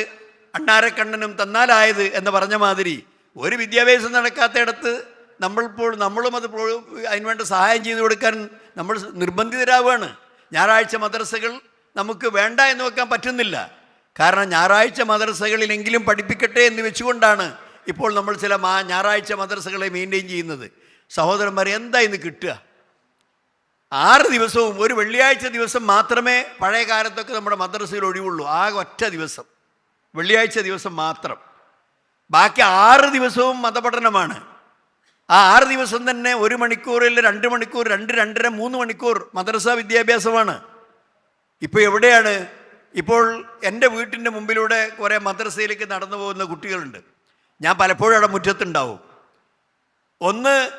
അണ്ണാരക്കണ്ണനും തന്നാലായത് എന്ന് പറഞ്ഞ മാതിരി ഒരു വിദ്യാഭ്യാസം നടക്കാത്തയിടത്ത് നമ്മളിപ്പോൾ നമ്മളും അത് അതിന് അതിനുവേണ്ട സഹായം ചെയ്തു കൊടുക്കാൻ നമ്മൾ നിർബന്ധിതരാവുകയാണ്. ഞായറാഴ്ച മദ്രസകൾ നമുക്ക് വേണ്ട എന്ന് വെക്കാൻ പറ്റുന്നില്ല. കാരണം ഞായറാഴ്ച മദ്രസകളിലെങ്കിലും പഠിപ്പിക്കട്ടെ എന്ന് വെച്ചുകൊണ്ടാണ് ഇപ്പോൾ നമ്മൾ ചില മാ ഞായറാഴ്ച മദ്രസകളെ മെയിന്റെയിൻ ചെയ്യുന്നത്. സഹോദരന്മാർ എന്താ ഇന്ന് കിട്ടുക? ആറ് ദിവസവും ഒരു വെള്ളിയാഴ്ച ദിവസം മാത്രമേ പഴയ കാലത്തൊക്കെ നമ്മുടെ മദ്രസയിൽ ഒഴിവുള്ളൂ. ആ ഒറ്റ ദിവസം. വെള്ളിയാഴ്ച ദിവസം മാത്രം. ബാക്കി ആറ് ദിവസവും മതപഠനമാണ്. ആ ആറ് ദിവസം തന്നെ ഒരു മണിക്കൂറിൽ രണ്ട് മണിക്കൂർ രണ്ട് രണ്ടര മൂന്ന് മണിക്കൂർ മദ്രസ വിദ്യാഭ്യാസമാണ്. ഇപ്പോൾ എവിടെയാണ് ഇപ്പോൾ എന്റെ വീട്ടിന്റെ മുമ്പിലൂടെ കുറേ മദ്രസയിലേക്ക് നടന്നു പോകുന്ന കുട്ടികളുണ്ട്. ഞാൻ പലപ്പോഴും അവിടെ മുറ്റത്തുണ്ടാവും. ഒന്ന്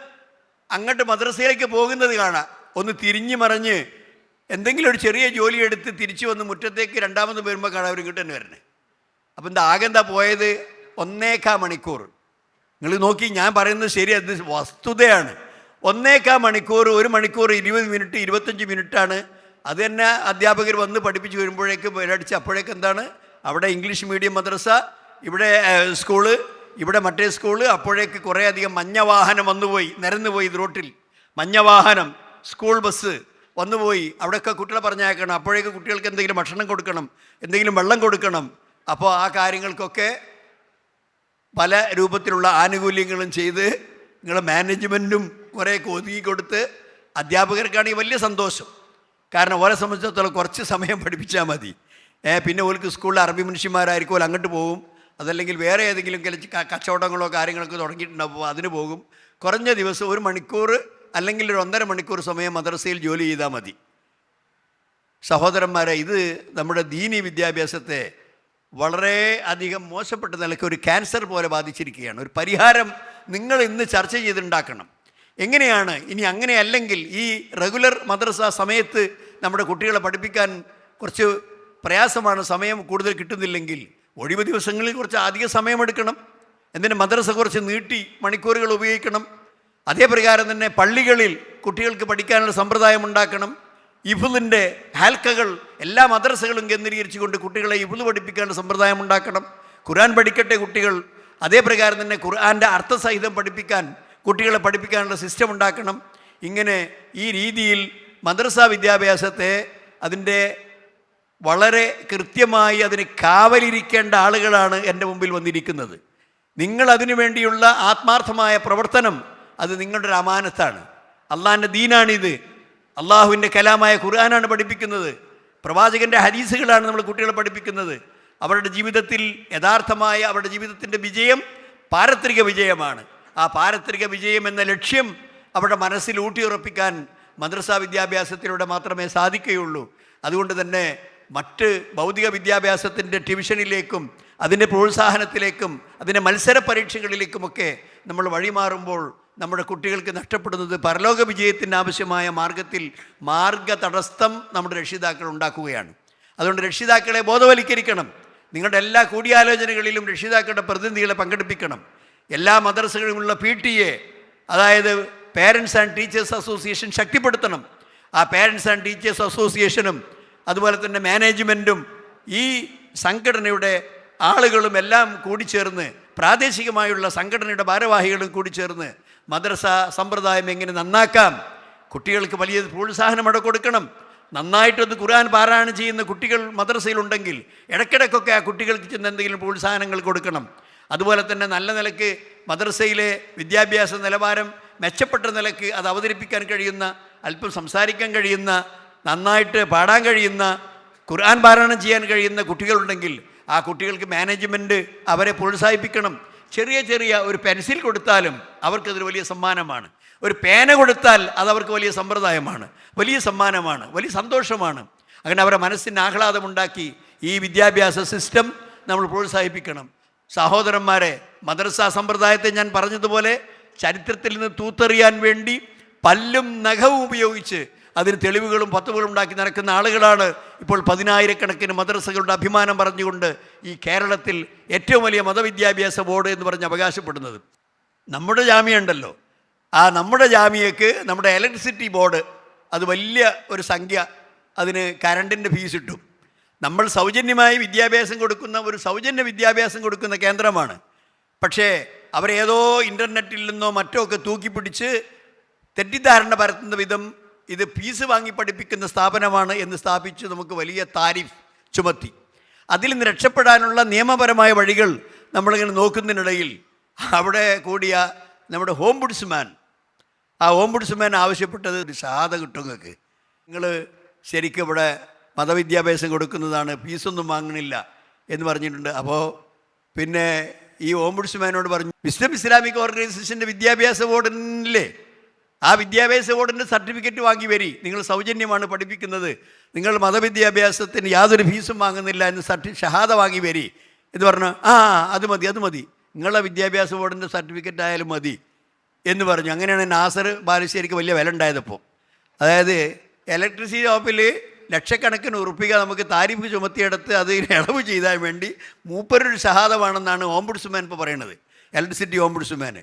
അങ്ങോട്ട് മദ്രസയിലേക്ക് പോകുന്നത് കാണാം. ഒന്ന് തിരിഞ്ഞു മറിഞ്ഞ് എന്തെങ്കിലും ഒരു ചെറിയ ജോലി എടുത്ത് തിരിച്ചു വന്ന് മുറ്റത്തേക്ക് രണ്ടാമത് വരുമ്പോൾ കാണാം അവർ ഇങ്ങോട്ട് തന്നെ വരണേ. അപ്പം എന്താ ആകെ എന്താ പോയത്? ഒന്നേക്കാ മണിക്കൂർ. നിങ്ങൾ നോക്കി ഞാൻ പറയുന്നത് ശരി അത് വസ്തുതയാണ്. ഒന്നേക്കാ മണിക്കൂർ ഒരു മണിക്കൂർ ഇരുപത് മിനിറ്റ് ഇരുപത്തഞ്ച് മിനിറ്റാണ് അത് തന്നെ അധ്യാപകർ വന്ന് പഠിപ്പിച്ച് വരുമ്പോഴേക്ക് പേരടിച്ച് അപ്പോഴേക്ക് എന്താണ്? അവിടെ ഇംഗ്ലീഷ് മീഡിയം മദ്രസ ഇവിടെ സ്കൂൾ ഇവിടെ മറ്റേ സ്കൂൾ അപ്പോഴേക്ക് കുറേ അധികം മഞ്ഞ വാഹനം വന്നുപോയി നിരന്നുപോയി റോട്ടിൽ. മഞ്ഞ വാഹനം സ്കൂൾ ബസ് വന്നുപോയി. അവിടെയൊക്കെ കുട്ടികളെ പറഞ്ഞയക്കണം. അപ്പോഴേക്ക് കുട്ടികൾക്ക് എന്തെങ്കിലും ഭക്ഷണം കൊടുക്കണം എന്തെങ്കിലും വെള്ളം കൊടുക്കണം. അപ്പോൾ ആ കാര്യങ്ങൾക്കൊക്കെ പല രൂപത്തിലുള്ള ആനുകൂല്യങ്ങളും ചെയ്ത് നിങ്ങളുടെ മാനേജ്മെന്റും കുറേ ഒതുക്കി കൊടുത്ത് അധ്യാപകർക്കാണെങ്കിൽ വലിയ സന്തോഷം. കാരണം ഓരെ സംബന്ധിച്ചിടത്തോളം കുറച്ച് സമയം പഠിപ്പിച്ചാൽ മതി. പിന്നെ ഓർക്ക് സ്കൂളിൽ അറബി മനുഷ്യന്മാരായിരിക്കും അങ്ങോട്ട് പോകും. അതല്ലെങ്കിൽ വേറെ ഏതെങ്കിലും ചില ക- കച്ചവടങ്ങളോ കാര്യങ്ങളൊക്കെ തുടങ്ങിയിട്ടുണ്ടാകുമ്പോൾ അതിന് പോകും. കുറഞ്ഞ ദിവസം ഒരു മണിക്കൂർ അല്ലെങ്കിൽ ഒരു ഒന്നര മണിക്കൂർ സമയം മദ്രസയിൽ ജോലി ചെയ്താൽ മതി. സഹോദരന്മാരെ ഇത് നമ്മുടെ ദീനി വിദ്യാഭ്യാസത്തെ വളരെ അധികം മോശപ്പെട്ട നിലയ്ക്ക് ഒരു ക്യാൻസർ പോലെ ബാധിച്ചിരിക്കുകയാണ്. ഒരു പരിഹാരം നിങ്ങൾ ഇന്ന് ചർച്ച ചെയ്തുണ്ടാക്കണം. എങ്ങനെയാണ്? ഇനി അങ്ങനെ അല്ലെങ്കിൽ ഈ റെഗുലർ മദ്രസ സമയത്ത് നമ്മുടെ കുട്ടികളെ പഠിപ്പിക്കാൻ കുറച്ച് പ്രയാസമാണ് സമയം കൂടുതൽ കിട്ടുന്നില്ലെങ്കിൽ ഒഴിവ് ദിവസങ്ങളിൽ കുറച്ച് അധിക സമയമെടുക്കണം. എന്തിന് മദ്രസ കുറച്ച് നീട്ടി മണിക്കൂറുകൾ ഉപയോഗിക്കണം. അതേപ്രകാരം തന്നെ പള്ളികളിൽ കുട്ടികൾക്ക് പഠിക്കാനുള്ള സമ്പ്രദായം ഉണ്ടാക്കണം. ഇഫുലിന്റെ ഹാൽക്കകൾ എല്ലാ മദ്രസകളും കേന്ദ്രീകരിച്ചു കൊണ്ട് കുട്ടികളെ ഇഫുൽ പഠിപ്പിക്കാനുള്ള സമ്പ്രദായം ഉണ്ടാക്കണം. ഖുർആൻ പഠിക്കട്ടെ കുട്ടികൾ. അതേപ്രകാരം തന്നെ ഖുർആന്റെ അർത്ഥസഹിതം പഠിപ്പിക്കാൻ കുട്ടികളെ പഠിപ്പിക്കാനുള്ള സിസ്റ്റം ഉണ്ടാക്കണം. ഇങ്ങനെ ഈ രീതിയിൽ മദ്രസ വിദ്യാഭ്യാസത്തെ അതിന്റെ വളരെ കൃത്യമായി അതിന് കാവലിരിക്കേണ്ട ആളുകളാണ് എന്റെ മുമ്പിൽ വന്നിരിക്കുന്നത്. നിങ്ങൾ അതിനു വേണ്ടിയുള്ള ആത്മാർത്ഥമായ പ്രവർത്തനം അത് നിങ്ങളുടെ ഒരു അമാനത്താണ്. അള്ളാഹിന്റെ ദീനാണിത്. അള്ളാഹുവിന്റെ കലാമായ ഖുർആനാണ് പഠിപ്പിക്കുന്നത്. പ്രവാചകന്റെ ഹദീസുകളാണ് നമ്മൾ കുട്ടികളെ പഠിപ്പിക്കുന്നത്. അവരുടെ ജീവിതത്തിൽ യഥാർത്ഥമായ അവരുടെ ജീവിതത്തിന്റെ വിജയം പാരത്രിക വിജയമാണ്. ആ പാരത്രിക വിജയം എന്ന ലക്ഷ്യം അവരുടെ മനസ്സിൽ ഊട്ടിയുറപ്പിക്കാൻ മദ്രസ വിദ്യാഭ്യാസത്തിലൂടെ മാത്രമേ സാധിക്കുകയുള്ളൂ. അതുകൊണ്ട് തന്നെ മറ്റ് ഭൗതിക വിദ്യാഭ്യാസത്തിന്റെ ട്യൂഷനിലേക്കും അതിന്റെ പ്രോത്സാഹനത്തിലേക്കും അതിന്റെ മത്സര പരീക്ഷകളിലേക്കുമൊക്കെ നമ്മൾ വഴിമാറുമ്പോൾ നമ്മുടെ കുട്ടികൾക്ക് നഷ്ടപ്പെടുന്നത് പരലോക വിജയത്തിന് ആവശ്യമായ മാർഗത്തിൽ മാർഗ തടസ്സം നമ്മുടെ രക്ഷിതാക്കൾ ഉണ്ടാക്കുകയാണ്. അതുകൊണ്ട് രക്ഷിതാക്കളെ ബോധവൽക്കരിക്കണം. നിങ്ങളുടെ എല്ലാ കൂടിയാലോചനകളിലും രക്ഷിതാക്കളുടെ പ്രതിനിധികളെ പങ്കെടുപ്പിക്കണം. എല്ലാ മദ്രസകളിലുമുള്ള പി ടി എ അതായത് പേരൻസ് ആൻഡ് ടീച്ചേഴ്സ് അസോസിയേഷൻ ശക്തിപ്പെടുത്തണം. ആ പേരൻസ് ആൻഡ് ടീച്ചേഴ്സ് അസോസിയേഷനും അതുപോലെ തന്നെ മാനേജ്മെന്റും ഈ സംഘടനയുടെ ആളുകളും എല്ലാം കൂടി ചേർന്ന് പ്രാദേശികമായുള്ള സംഘടനയുടെ ഭാരവാഹികളും കൂടിച്ചേർന്ന് മദ്രസ സമ്പ്രദായം എങ്ങനെ നന്നാക്കാം? കുട്ടികൾക്ക് വലിയ പ്രോത്സാഹനം അവിടെ കൊടുക്കണം. നന്നായിട്ടൊന്ന് ഖുർആൻ പാരായണം ചെയ്യുന്ന കുട്ടികൾ മദ്രസയിലുണ്ടെങ്കിൽ ഇടയ്ക്കിടയ്ക്കൊക്കെ ആ കുട്ടികൾക്ക് ചെന്ന് എന്തെങ്കിലും പ്രോത്സാഹനങ്ങൾ കൊടുക്കണം. അതുപോലെ തന്നെ നല്ല നിലയ്ക്ക് മദ്രസയിലെ വിദ്യാഭ്യാസ നിലവാരം മെച്ചപ്പെട്ട നിലയ്ക്ക് അത് അവതരിപ്പിക്കാൻ കഴിയുന്ന അല്പം സംസാരിക്കാൻ കഴിയുന്ന നന്നായിട്ട് പാടാൻ കഴിയുന്ന ഖുർആൻ പാരായണം ചെയ്യാൻ കഴിയുന്ന കുട്ടികളുണ്ടെങ്കിൽ ആ കുട്ടികൾക്ക് മാനേജ്മെന്റ് അവരെ പ്രോത്സാഹിപ്പിക്കണം. ചെറിയ ചെറിയ ഒരു പെൻസിൽ കൊടുത്താലും അവർക്കതൊരു വലിയ സമ്മാനമാണ്. ഒരു പേന കൊടുത്താൽ അത് അവർക്ക് വലിയ സമ്പ്രദായമാണ്. വലിയ സമ്മാനമാണ്. വലിയ സന്തോഷമാണ്. അങ്ങനെ അവരുടെ മനസ്സിന് ആഹ്ലാദമുണ്ടാക്കി ഈ വിദ്യാഭ്യാസ സിസ്റ്റം നമ്മൾ പ്രോത്സാഹിപ്പിക്കണം. സഹോദരന്മാരെ മദ്രസ സമ്പ്രദായത്തെ ഞാൻ പറഞ്ഞതുപോലെ ചരിത്രത്തിൽ നിന്ന് തൂത്തെറിയാൻ വേണ്ടി പല്ലും നഖവും ഉപയോഗിച്ച് അതിന് തെളിവുകളും പത്തുകളും ഉണ്ടാക്കി നടക്കുന്ന ആളുകളാണ് ഇപ്പോൾ പതിനായിരക്കണക്കിന് മദ്രസകളുടെ അഭിമാനം പറഞ്ഞുകൊണ്ട് ഈ കേരളത്തിൽ ഏറ്റവും വലിയ മതവിദ്യാഭ്യാസ ബോർഡ് എന്ന് പറഞ്ഞ് അവകാശപ്പെടുന്നത്. നമ്മുടെ ജാമ്യ ഉണ്ടല്ലോ ആ നമ്മുടെ ജാമ്യക്ക് നമ്മുടെ ഇലക്ട്രിസിറ്റി ബോർഡ് അത് വലിയ ഒരു സംഖ്യ അതിന് കറണ്ടിന്റെ ഫീസ് ഇട്ടു. നമ്മൾ സൗജന്യമായി വിദ്യാഭ്യാസം കൊടുക്കുന്ന ഒരു സൗജന്യ വിദ്യാഭ്യാസം കൊടുക്കുന്ന കേന്ദ്രമാണ്. പക്ഷേ അവരേതോ ഇന്റർനെറ്റിൽ നിന്നോ മറ്റോ ഒക്കെ തൂക്കിപ്പിടിച്ച് തെറ്റിദ്ധാരണ പരത്തുന്ന വിധം ഇത് ഫീസ് വാങ്ങി പഠിപ്പിക്കുന്ന സ്ഥാപനമാണ് എന്ന് സ്ഥാപിച്ച് നമുക്ക് വലിയ താരിഫ് ചുമത്തി. അതിൽ നിന്ന് രക്ഷപ്പെടാനുള്ള നിയമപരമായ വഴികൾ നമ്മളിങ്ങനെ നോക്കുന്നതിനിടയിൽ അവിടെ കൂടിയ നമ്മുടെ ഹോം ബുഡ്സ്മാൻ ആ ഹോം ബുഡ്സ്മാൻ ആവശ്യപ്പെട്ടത് ഷഹാദ കിട്ടുങ്ങൾക്ക് നിങ്ങൾ ശരിക്കും ഇവിടെ മതവിദ്യാഭ്യാസം കൊടുക്കുന്നതാണ് ഫീസൊന്നും വാങ്ങണില്ല എന്ന് പറഞ്ഞിട്ടുണ്ട്. അപ്പോൾ പിന്നെ ഈ ഓംബുഡ്സ്മാനോട് പറഞ്ഞു മുസ്ലിം ഇസ്ലാമിക് ഓർഗനൈസേഷന്റെ വിദ്യാഭ്യാസ ബോർഡിനില്ലേ? ആ വിദ്യാഭ്യാസ ബോർഡിന്റെ സർട്ടിഫിക്കറ്റ് വാങ്ങി വരി. നിങ്ങൾ സൗജന്യമാണ് പഠിപ്പിക്കുന്നത്. നിങ്ങൾ മതവിദ്യാഭ്യാസത്തിന് യാതൊരു ഫീസും വാങ്ങുന്നില്ല എന്ന് സർട്ടി ഷഹാദ വാങ്ങി വരി. എന്ന് പറഞ്ഞു ആ അത് മതി അത് മതി. നിങ്ങളുടെ വിദ്യാഭ്യാസ ബോർഡിന്റെ സർട്ടിഫിക്കറ്റ് ആയാലും മതി. എന്ന് പറഞ്ഞു. അങ്ങനെയാണ് നാസർ ബാലുശ്ശേരിക്ക് വലിയ വില ഉണ്ടായതപ്പോൾ അതായത് ഇലക്ട്രിസിറ്റി ഓഫിൽ ലക്ഷക്കണക്കിന് ഉറപ്പിക നമുക്ക് താരിഫ് ചുമത്തിയെടുത്ത് അത് ഇളവ് ചെയ്താൽ വേണ്ടി മൂപ്പരൊരു ഷഹാദമാണെന്നാണ് ഓംബുഡ്സ്മാൻ ഇപ്പോൾ പറയണത്. ഇലക്ട്രിസിറ്റി ഓംബുഡ്സ്മാൻ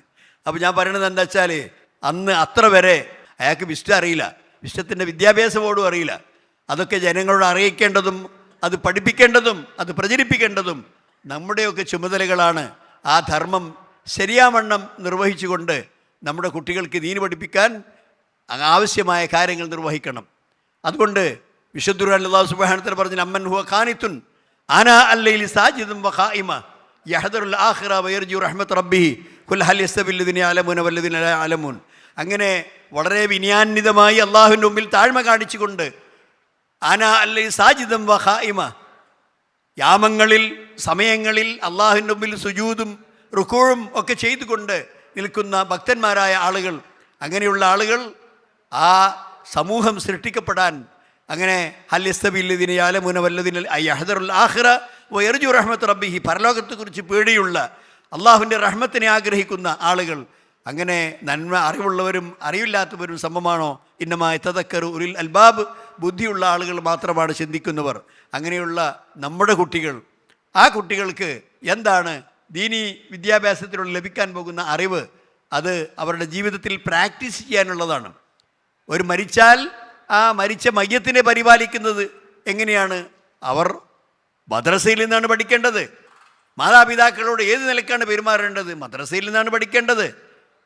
അപ്പോൾ ഞാൻ പറയണത് എന്താ വെച്ചാൽ അന്ന് അത്ര വരെ അയാൾക്ക് വിഷ്ട അറിയില്ല. വിഷ്ടത്തിന്റെ വിദ്യാഭ്യാസ ബോർഡും അറിയില്ല. അതൊക്കെ ജനങ്ങളോട് അറിയിക്കേണ്ടതും അത് പഠിപ്പിക്കേണ്ടതും അത് പ്രചരിപ്പിക്കേണ്ടതും നമ്മുടെയൊക്കെ ചുമതലകളാണ് ആ ധർമ്മം ശരിയാവണ്ണം നിർവഹിച്ചുകൊണ്ട് നമ്മുടെ കുട്ടികൾക്ക് ദീന് പഠിപ്പിക്കാൻ ആവശ്യമായ കാര്യങ്ങൾ നിർവഹിക്കണം. അതുകൊണ്ട് വിശുദ്ധുർ അല്ലാഹു സുബ്ഹാനഹു പറഞ്ഞു അമ്മൻ ഹുവ ഖാനിത്തുൻ ആന അല്ലയിൽ സാജിദും വഖായിമ യഹദറുൽ ആഖിറ വയർജു റഹ്മത്ത് റബ്ബിഹി കുൽ ഹൽ യസ്തബില്ലദിന അലമുന വല്ലദിന ലാ അങ്ങനെ വളരെ വിനയാന്വിതമായി അള്ളാഹുവിന്റെ മുമ്പിൽ താഴ്മ കാണിച്ചുകൊണ്ട് ആന അല്ലയിൽ സാജിദം വഖായിമ യാമങ്ങളിൽ സമയങ്ങളിൽ അള്ളാഹുവിന്റെ മുമ്പിൽ സുജൂതും റുക്കോഴും ഒക്കെ ചെയ്തുകൊണ്ട് നിൽക്കുന്ന ഭക്തന്മാരായ ആളുകൾ അങ്ങനെയുള്ള ആളുകൾ ആ സമൂഹം സൃഷ്ടിക്കപ്പെടാൻ അങ്ങനെ ഹല്യസ്തബില്ലതിന് യാലമുന വല്ലതിന് ആഹ്റ ആഖിറ വയർജു റഹ്മത്ത് റബ്ബിഹി. പരലോകത്തെക്കുറിച്ച് പേടിയുള്ള അള്ളാഹുവിന്റെ റഹ്മത്തിനെ ആഗ്രഹിക്കുന്ന ആളുകൾ. അങ്ങനെ നന്മ അറിവുള്ളവരും അറിവില്ലാത്തവരും സമമാണോ ഇന്നമായ തതക്കർ ഉരിൽ അൽബാബ്. ബുദ്ധിയുള്ള ആളുകൾ മാത്രമാണ് ചിന്തിക്കുന്നവർ. അങ്ങനെയുള്ള നമ്മുടെ കുട്ടികൾ. ആ കുട്ടികൾക്ക് എന്താണ് ദീനി വിദ്യാഭ്യാസത്തിലൂടെ ലഭിക്കാൻ പോകുന്ന അറിവ്? അത് അവരുടെ ജീവിതത്തിൽ പ്രാക്ടീസ് ചെയ്യാനുള്ളതാണ്. ഒരു മരിച്ചാൽ ആ മരിച്ച മയ്യത്തിനെ പരിപാലിക്കുന്നത് എങ്ങനെയാണ്? അവർ മദ്രസയിൽ നിന്നാണ് പഠിക്കേണ്ടത്. മാതാപിതാക്കളോട് ഏത് നിലക്കാണ് പെരുമാറേണ്ടത്? മദ്രസയിൽ നിന്നാണ് പഠിക്കേണ്ടത്.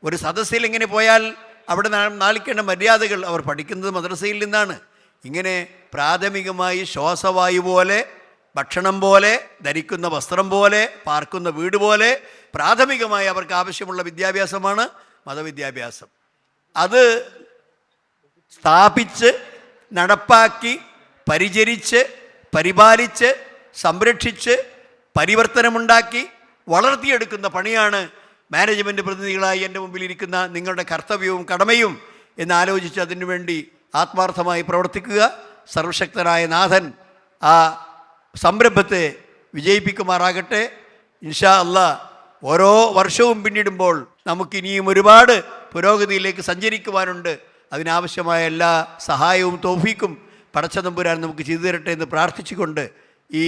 ഒരു സദസ്സിൽ ഇങ്ങനെ പോയാൽ അവിടെ നാളിക്കേണ്ട മര്യാദകൾ അവർ പഠിക്കുന്നത് മദ്രസയിൽ നിന്നാണ്. ഇങ്ങനെ പ്രാഥമികമായി ശ്വാസവായു പോലെ ഭക്ഷണം പോലെ ധരിക്കുന്ന വസ്ത്രം പോലെ പാർക്കുന്ന വീട് പോലെ പ്രാഥമികമായി അവർക്ക് ആവശ്യമുള്ള വിദ്യാഭ്യാസമാണ് മതവിദ്യാഭ്യാസം. അത് സ്ഥാപിച്ച് നടപ്പാക്കി പരിചരിച്ച് പരിപാലിച്ച് സംരക്ഷിച്ച് പരിവർത്തനമുണ്ടാക്കി വളർത്തിയെടുക്കുന്ന പണിയാണ് മാനേജ്മെന്റ് പ്രതിനിധികളായി എന്റെ മുമ്പിൽ ഇരിക്കുന്ന നിങ്ങളുടെ കർത്തവ്യവും കടമയും എന്ന് ആലോചിച്ച് അതിനുവേണ്ടി ആത്മാർത്ഥമായി പ്രവർത്തിക്കുക. സർവശക്തനായ നാഥൻ ആ സംരംഭത്തെ വിജയിപ്പിക്കുമാറാകട്ടെ. ഇൻഷാ അല്ലാ ഓരോ വർഷവും പിന്നിടുമ്പോൾ നമുക്കിനിയും ഒരുപാട് പുരോഗതിയിലേക്ക് സഞ്ചരിക്കുവാനുണ്ട്. അതിനാവശ്യമായ എല്ലാ സഹായവും തോഫീക്കും പടച്ചതമ്പുരാൻ നമുക്ക് ചെയ്തു തരട്ടെ എന്ന് പ്രാർത്ഥിച്ചുകൊണ്ട് ഈ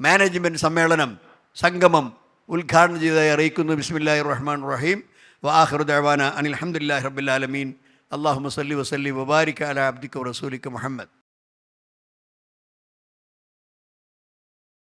മാനേജ്മെന്റ് സമ്മേളനം സംഗമം ഉദ്ഘാടനം ചെയ്തതായി അറിയിക്കുന്നു. ബിസ്മില്ലാ റഹ്മാൻ റഹീം വാഹൃ ദഅവാന അനിൽ അഹമ്മദില്ലാ റബ്ബുലാലമീൻ അള്ളാഹു സല്ലി വസല്ലി വബാരിക് അല അബ്ദിക റസൂലിക മുഹമ്മദ്.